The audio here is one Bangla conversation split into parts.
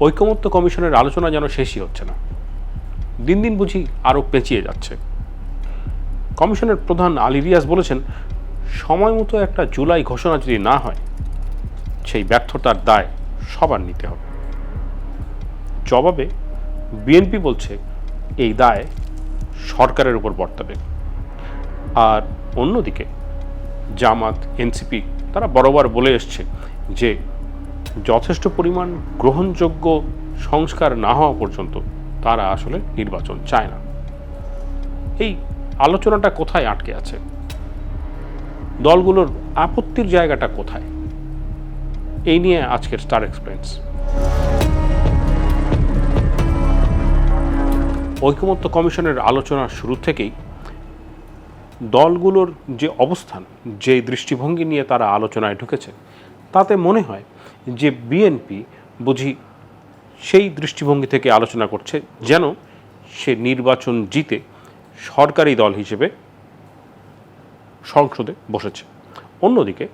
ঐকমত্য কমিশনের আলোচনা যেন শেষই হচ্ছে না। দিন দিন বুঝি আরও পেঁচিয়ে যাচ্ছে। কমিশনের প্রধান আলী রিয়াজ বলেছেন, সময় মতো একটা জুলাই ঘোষণা যদি না হয়, সেই ব্যর্থতার দায় সবার নিতে হবে। জবাবে বিএনপি বলছে, এই দায় সরকারের উপর বর্তাবে। আর অন্যদিকে জামাত, এনসিপি, তারা বরাবর বলে এসছে যে যথেষ্ট পরিমাণ গ্রহণযোগ্য সংস্কার না হওয়া পর্যন্ত তারা আসলে নির্বাচন চায় না। এই আলোচনাটা কোথায় আটকে আছে? দলগুলোর আপত্তির জায়গাটা কোথায়? এই নিয়ে আজকের স্টার এক্সপ্লেন্স ঐকমত্য কমিশনের আলোচনার শুরু থেকেই দলগুলোর যে অবস্থান, যে দৃষ্টিভঙ্গি নিয়ে তারা আলোচনায় ঢুকেছে তাতে মনে হয় যে বিএনপি বুঝি সেই দৃষ্টিভঙ্গি থেকে আলোচনা করছে যেন সে নির্বাচন জিতে সরকারি দল হিসেবে সংসদে বসেছে। অন্যদিকে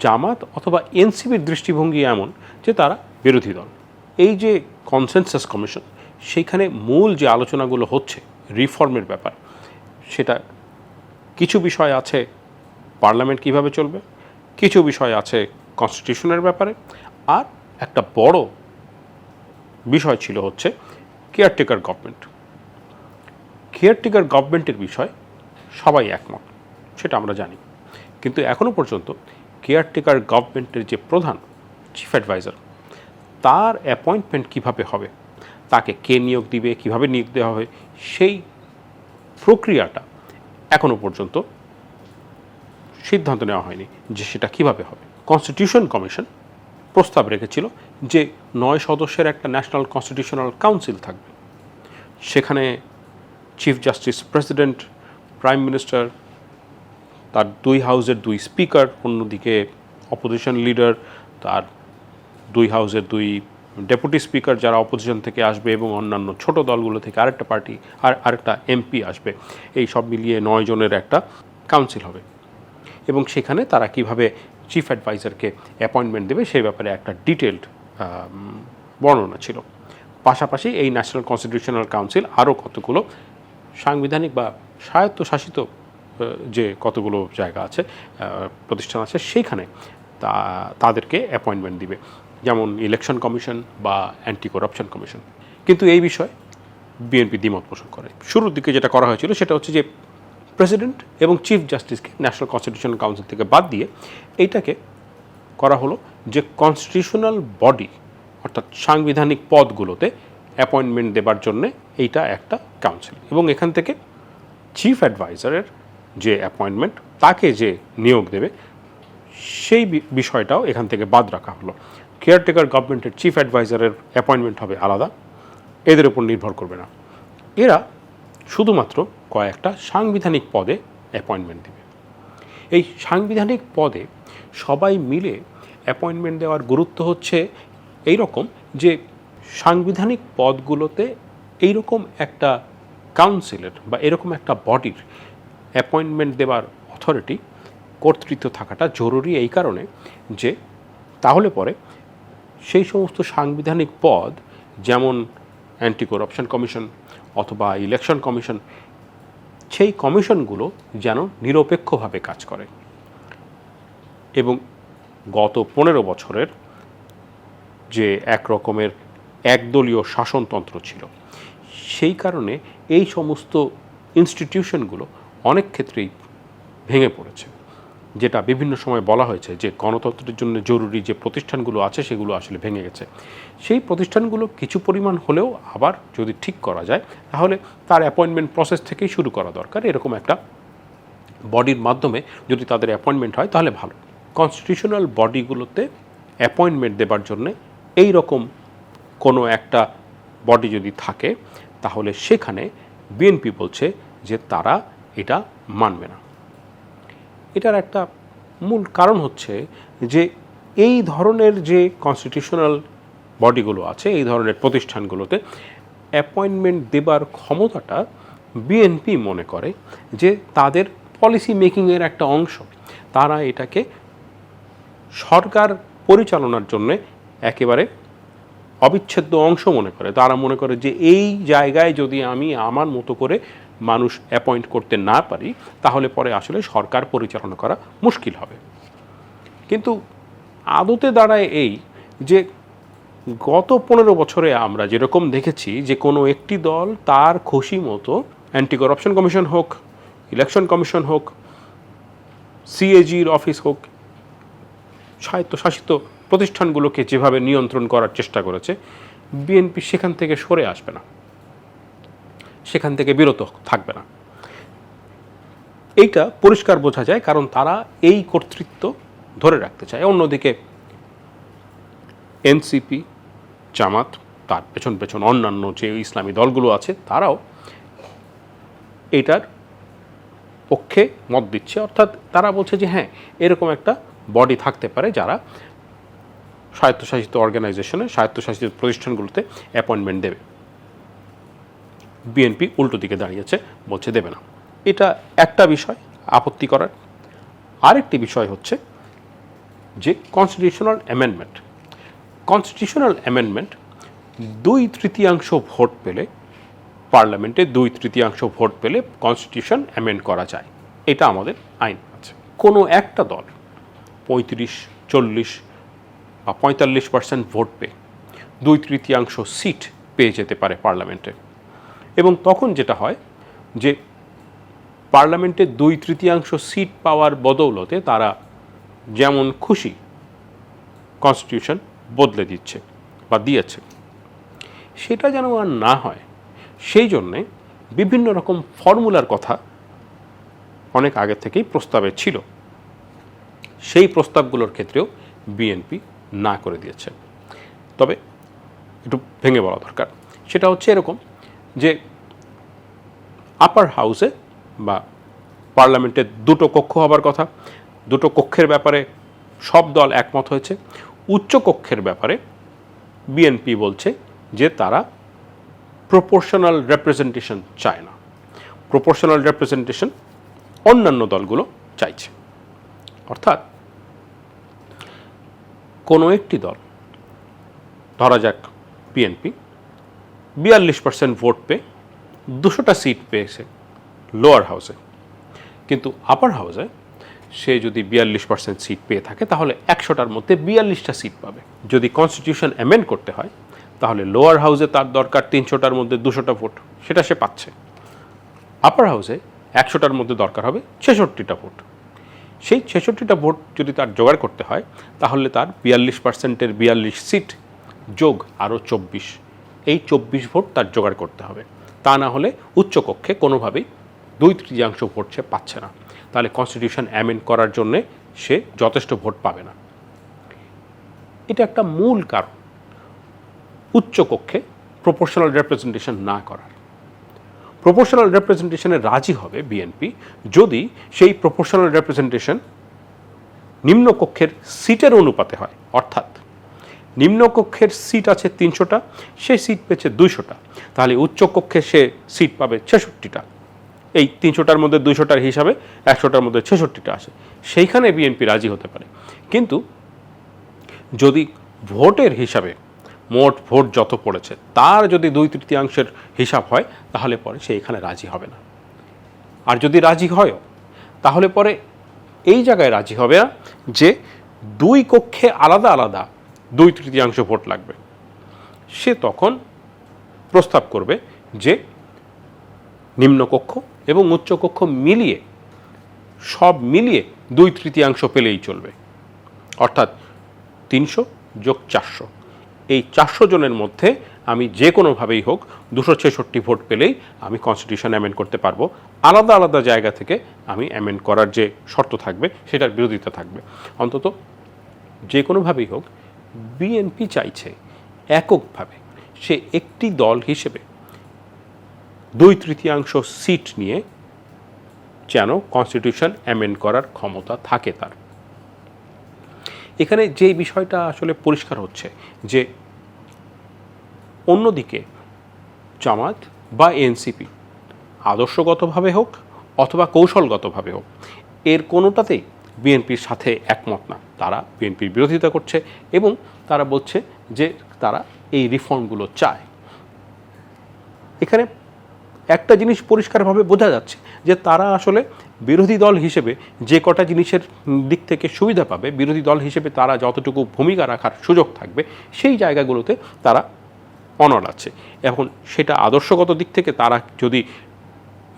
জামাত অথবা এনসিবির দৃষ্টিভঙ্গি এমন যে তারা বিরোধী দল। এই যে কনসেনসাস কমিশন সেইখানে মূল যে আলোচনাগুলো হচ্ছে রিফর্মের ব্যাপার, সেটা কিছু বিষয় আছে পার্লামেন্ট কীভাবে চলবে? কিছু বিষয় আছে কনস্টিটিউশনের ব্যাপারে, আর একটা বড় বিষয় ছিল হচ্ছে কেয়ারটেকার গভর্নমেন্ট কেয়ারটেকার গভর্নমেন্টের বিষয় সবাই একমত, সেটা আমরা জানি। কিন্তু এখনও পর্যন্ত কেয়ারটেকার গভর্নমেন্টের যে প্রধান চিফ অ্যাডভাইজার তার অ্যাপয়েন্টমেন্ট কীভাবে হবে, তাকে কে নিয়োগ দিবে, কীভাবে নিয়োগ দেওয়া হবে, সেই প্রক্রিয়াটা এখনও পর্যন্ত সিদ্ধান্ত নেওয়া হয়নি যে সেটা কীভাবে হবে। কনস্টিটিউশন কমিশন প্রস্তাব রেখেছিল যে নয় সদস্যের একটা ন্যাশনাল কনস্টিটিউশনাল কাউন্সিল থাকবে। সেখানে chief justice president prime minister তার দুই হাউসের দুই স্পিকার অন্যদিকে অপোজিশন লিডার তার দুই হাউসের দুই ডেপুটি স্পিকার যারা অপোজিশন থেকে আসবে এবং অন্যান্য ছোট দলগুলো থেকে আরেকটা পার্টি আর আরেকটা এমপি আসবে। এই সব মিলিয়ে নয় জনের একটা কাউন্সিল হবে। এবং সেখানে তারা কীভাবে চিফ অ্যাডভাইজারকে অ্যাপয়েন্টমেন্ট দেবে সেই ব্যাপারে একটা ডিটেলড বর্ণনা ছিল। পাশাপাশি এই ন্যাশনাল কনস্টিটিউশনাল কাউন্সিল আরও কতগুলো সাংবিধানিক বা স্বায়ত্তশাসিত যে কতগুলো জায়গা আছে প্রতিষ্ঠান আছে, সেইখানে তা, তাদেরকে অ্যাপয়েন্টমেন্ট দিবে। যেমন ইলেকশন কমিশন বা অ্যান্টি করাপশন কমিশন কিন্তু এই বিষয়ে বিএনপি দ্বিমত পোষণ করে। শুরুর দিকে যেটা করা হয়েছিল সেটা হচ্ছে যে প্রেসিডেন্ট এবং চিফ জাস্টিসকে ন্যাশনাল কনস্টিটিউশন কাউন্সিল থেকে বাদ দিয়ে এইটাকে করা হলো যে কনস্টিটিউশনাল বডি, অর্থাৎ সাংবিধানিক পদগুলোতে অ্যাপয়েন্টমেন্ট দেবার জন্য এইটা একটা কাউন্সিল এবং এখান থেকে চিফ অ্যাডভাইজারের যে অ্যাপয়েন্টমেন্ট তাকে যে নিয়োগ দেবে, সেই বিষয়টাও এখান থেকে বাদ রাখা হলো। কেয়ারটেকার গভর্নমেন্টের চিফ অ্যাডভাইজারের অ্যাপয়েন্টমেন্ট হবে আলাদা, এদের উপর নির্ভর করবে না। এরা শুধুমাত্র কয়েকটা সাংবিধানিক পদে অ্যাপয়েন্টমেন্ট দেবে। এই সাংবিধানিক পদে সবাই মিলে অ্যাপয়েন্টমেন্ট দেওয়ার গুরুত্ব হচ্ছে এই রকম যে সাংবিধানিক পদগুলোতে এই রকম একটা কাউন্সিলের বা এরকম একটা বডির অ্যাপয়েন্টমেন্ট দেওয়ার অথরিটি কর্তৃত্ব থাকাটা জরুরি এই কারণে যে তাহলে পরে সেই সমস্ত সাংবিধানিক পদ যেমন অ্যান্টি করাপশন কমিশন অথবা ইলেকশন কমিশন সেই কমিশনগুলো যেন নিরপেক্ষভাবে কাজ করে। এবং গত পনেরো বছরের যে এক রকমের একদলীয় শাসনতন্ত্র ছিল, সেই কারণে এই সমস্ত ইনস্টিটিউশনগুলো অনেক ক্ষেত্রেই ভেঙে পড়েছে। যেটা বিভিন্ন সময় বলা হয়েছে যে গণতন্ত্রের জন্য জরুরি যে প্রতিষ্ঠানগুলো আছে সেগুলো আসলে ভেঙে গেছে। সেই প্রতিষ্ঠানগুলো কিছু পরিমাণ হলেও আবার যদি ঠিক করা যায়, তাহলে তার অ্যাপয়েন্টমেন্ট প্রসেস থেকেই শুরু করা দরকার। এরকম একটা বডির মাধ্যমে যদি তাদের অ্যাপয়েন্টমেন্ট হয়, তাহলে ভালো। কনস্টিটিউশনাল বডিগুলোতে অ্যাপয়েন্টমেন্ট দেবার জন্যে এই রকম কোনো একটা বডি যদি থাকে, তাহলে সেখানে বিএনপি বলছে যে তারা এটা মানবে না। এটার একটা মূল কারণ হচ্ছে যে এই ধরনের যে কনস্টিটিউশনাল বডিগুলো আছে, এই ধরনের প্রতিষ্ঠানগুলোতে অ্যাপয়েন্টমেন্ট দেবার ক্ষমতাটা বিএনপি মনে করে যে তাদের পলিসি মেকিংয়ের একটা অংশ। তারা এটাকে সরকার পরিচালনার জন্য একেবারে অবিচ্ছেদ্য অংশ মনে করে। তারা মনে করে যে এই জায়গায় যদি আমি আমার মতো করে মানুষ অ্যাপয়েন্ট করতে না পারি, তাহলে পরে আসলে সরকার পরিচালনা করা মুশকিল হবে। কিন্তু আদতে দাঁড়ায় এই যে গত পনেরো বছরে আমরা যেরকম দেখেছি যে কোনো একটি দল তার খুশি মতো অ্যান্টি করাপশন কমিশন হোক ইলেকশন কমিশন হোক সিএজির অফিস হোক, স্বায়ত্তশাসিত প্রতিষ্ঠানগুলোকে যেভাবে নিয়ন্ত্রণ করার চেষ্টা করেছে বিএনপি সেখান থেকে সরে আসবে না। সেখান থেকে বিরত থাকবে না। এইটা পরিষ্কার বোঝা যায়, কারণ তারা এই কর্তৃত্ব ধরে রাখতে চায়। অন্যদিকে এনসিপি, জামাত, তার পেছন পেছন অন্যান্য যে ইসলামী দলগুলো আছে, তারাও এটার পক্ষে মত দিচ্ছে। অর্থাৎ তারা বলছে যে হ্যাঁ এরকম একটা বডি থাকতে পারে যারা স্বায়ত্তশাসিত অর্গানাইজেশনে, স্বায়ত্তশাসিত প্রতিষ্ঠানগুলোতে অ্যাপয়েন্টমেন্ট দেবে। বিএনপি উল্টো দিকে দাঁড়িয়েছে, বলছে দেবে না। এটা একটা বিষয় আপত্তি করার। আরেকটি বিষয় হচ্ছে যে কনস্টিটিউশনাল অ্যামেন্ডমেন্ট কনস্টিটিউশনাল অ্যামেন্ডমেন্ট দুই তৃতীয়াংশ ভোট পেলে, পার্লামেন্টে দুই তৃতীয়াংশ ভোট পেলে কনস্টিটিউশন অ্যামেন্ড করা যায়। এটা আমাদের আইন আছে। কোনো একটা দল পঁয়ত্রিশ, চল্লিশ বা পঁয়তাল্লিশ পার্সেন্ট ভোট পেয়ে দুই তৃতীয়াংশ সিট পেয়ে যেতে পারে পার্লামেন্টে। এবং তখন যেটা হয় যে পার্লামেন্টে দুই তৃতীয়াংশ সিট পাওয়ার বদৌলতে তারা যেমন খুশি কনস্টিটিউশন বদলে দিচ্ছে বা দিয়েছে। সেটা যেন আর না হয়, সেই জন্যে বিভিন্ন রকম ফর্মুলার কথা অনেক আগে থেকেই প্রস্তাবে ছিল। সেই প্রস্তাবগুলোর ক্ষেত্রেও বিএনপি না করে দিয়েছে। তবে একটু ভেঙে বলা দরকার, সেটা হচ্ছে এরকম যে আপার হাউসে বা পার্লামেন্টে দুটো কক্ষ হবার কথা। দুটো কক্ষের ব্যাপারে সব দল একমত হয়েছে। উচ্চ কক্ষের ব্যাপারে বিএনপি বলছে যে তারা প্রপোর্শনাল রেপ্রেজেন্টেশন চায় না। প্রপোর্শনাল রেপ্রেজেন্টেশন অন্যান্য দলগুলো চাইছে। অর্থাৎ কোনো একটি দল, ধরা যাক বিএনপি বিয়াল্লিশ পার্সেন্ট ভোট পেয়ে দুশোটা সিট পেয়েছে লোয়ার হাউসে কিন্তু আপার হাউসে সে যদি বিয়াল্লিশ পার্সেন্ট সিট পেয়ে থাকে, তাহলে একশোটার মধ্যে বিয়াল্লিশটা সিট পাবে। যদি কনস্টিটিউশন অ্যামেন্ড করতে হয়, তাহলে লোয়ার হাউসে তার দরকার তিনশোটার মধ্যে দুশোটা ভোট সেটা সে পাচ্ছে। আপার হাউসে একশোটার মধ্যে দরকার হবে ছেষট্টিটা ভোট সেই ছেষট্টিটা ভোট যদি তার জোগাড় করতে হয়, তাহলে তার বিয়াল্লিশ পার্সেন্টের বিয়াল্লিশ সিট যোগ আরও চব্বিশ। এই চব্বিশ ভোট তার জোগাড় করতে হবে। তা না হলে উচ্চকক্ষে কোনোভাবেই দুই তৃতীয়াংশ ভোট সে পাচ্ছে না। তাহলে কনস্টিটিউশন অ্যামেন্ড করার জন্যে সে যথেষ্ট ভোট পাবে না। এটা একটা মূল কারণ উচ্চকক্ষে প্রপোর্শনাল রেপ্রেজেন্টেশন না করার। প্রপোর্শনাল রেপ্রেজেন্টেশনে রাজি হবে বিএনপি যদি সেই প্রপোর্শনাল রেপ্রেজেন্টেশন নিম্নকক্ষের সিটের অনুপাতে হয়, অর্থাৎ নিম্নকক্ষের সিট আছে তিনশোটা সে সিট পেয়েছে দুইশোটা। তাহলে উচ্চকক্ষে সে সিট পাবে ছেষট্টিটা। এই তিনশোটার মধ্যে দুইশোটার হিসাবে একশোটার মধ্যে ছেষট্টিটা আসে। সেইখানে বিএনপি রাজি হতে পারে। কিন্তু যদি ভোটের হিসাবে মোট ভোট যত পড়েছে, তার যদি দুই তৃতীয়াংশের হিসাব হয়, তাহলে পরে সে এখানে রাজি হবে না। আর যদি রাজি হয়ও, তাহলে পরে এই জায়গায় রাজি হবে না যে দুই কক্ষে আলাদা আলাদা দুই তৃতীয়াংশ ভোট লাগবে। সে তখন প্রস্তাব করবে যে নিম্নকক্ষ এবং উচ্চকক্ষ মিলিয়ে, সব মিলিয়ে দুই তৃতীয়াংশ পেলেই চলবে। অর্থাৎ তিনশো যোগ চারশো। এই চারশো জনের মধ্যে আমি যে কোনোভাবেই হোক দুশো ছেষট্টি ভোট পেলেই আমি কনস্টিটিউশন অ্যামেন্ড করতে পারব। আলাদা আলাদা জায়গা থেকে আমি অ্যামেন্ড করার যে শর্ত থাকবে, সেটার বিরোধিতা থাকবে। অন্তত যে কোনোভাবেই হোক বিএনপি চাইছে এককভাবে সে একটি দল হিসেবে দুই তৃতীয়াংশ সিট নিয়ে যেন কনস্টিটিউশন অ্যামেন্ড করার ক্ষমতা থাকে তার। এখানে যে বিষয়টা আসলে পরিষ্কার হচ্ছে যে অন্যদিকে জামাত বা এনসিপি আদর্শগতভাবে হোক অথবা কৌশলগতভাবে হোক, এর কোনোটাতেই বিএনপির সাথে একমত না। তারা বিএনপির বিরোধিতা করছে এবং তারা বলছে যে তারা এই রিফর্মগুলো চায়। এখানে একটা জিনিস পরিষ্কারভাবে বোঝা যাচ্ছে যে তারা আসলে বিরোধী দল হিসেবে যে কটা জিনিসের দিক থেকে সুবিধা পাবে, বিরোধী দল হিসেবে তারা যতটুকু ভূমিকা রাখার সুযোগ থাকবে, সেই জায়গাগুলোতে তারা অনড় আছে। এখন সেটা আদর্শগত দিক থেকে তারা যদি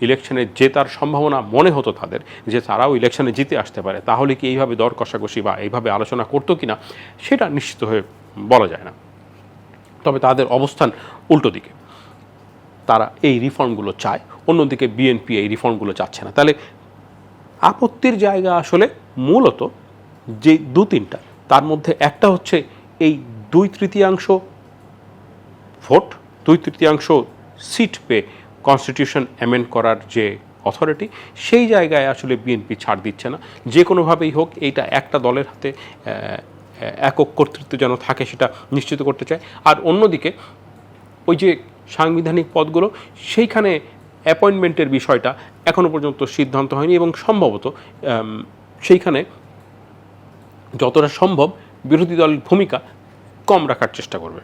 ইলেকশনে জেতার সম্ভাবনা মনে হতো তাদের, যে তারাও ইলেকশনে জিতে আসতে পারে। তাহলে কি এইভাবে দর কষাকষি বা এইভাবে আলোচনা করতো কিনা, সেটা নিশ্চিত হয়ে বলা যায় না। তবে তাদের অবস্থান উল্টো দিকে। তারা এই রিফর্মগুলো চায়, অন্যদিকে বিএনপি এই রিফর্মগুলো চাচ্ছে না। তাহলে আপত্তির জায়গা আসলে মূলত যে দু তিনটা, তার মধ্যে একটা হচ্ছে এই দুই তৃতীয়াংশ ভোট, দুই তৃতীয়াংশ সিট পেয়ে কনস্টিটিউশন অ্যামেন্ড করার যে অথরিটি সেই জায়গায় আসলে বিএনপি ছাড় দিচ্ছে না। যে কোনোভাবেই হোক, এইটা একটা দলের হাতে একক কর্তৃত্ব যেন থাকে সেটা নিশ্চিত করতে চায়। আর অন্যদিকে, ওই যে সাংবিধানিক পদগুলো, সেইখানে অ্যাপয়েন্টমেন্টের বিষয়টা এখনও পর্যন্ত সিদ্ধান্ত হয়নি এবং সম্ভবত সেইখানে যতটা সম্ভব বিরোধী দলের ভূমিকা কম রাখার চেষ্টা করবে।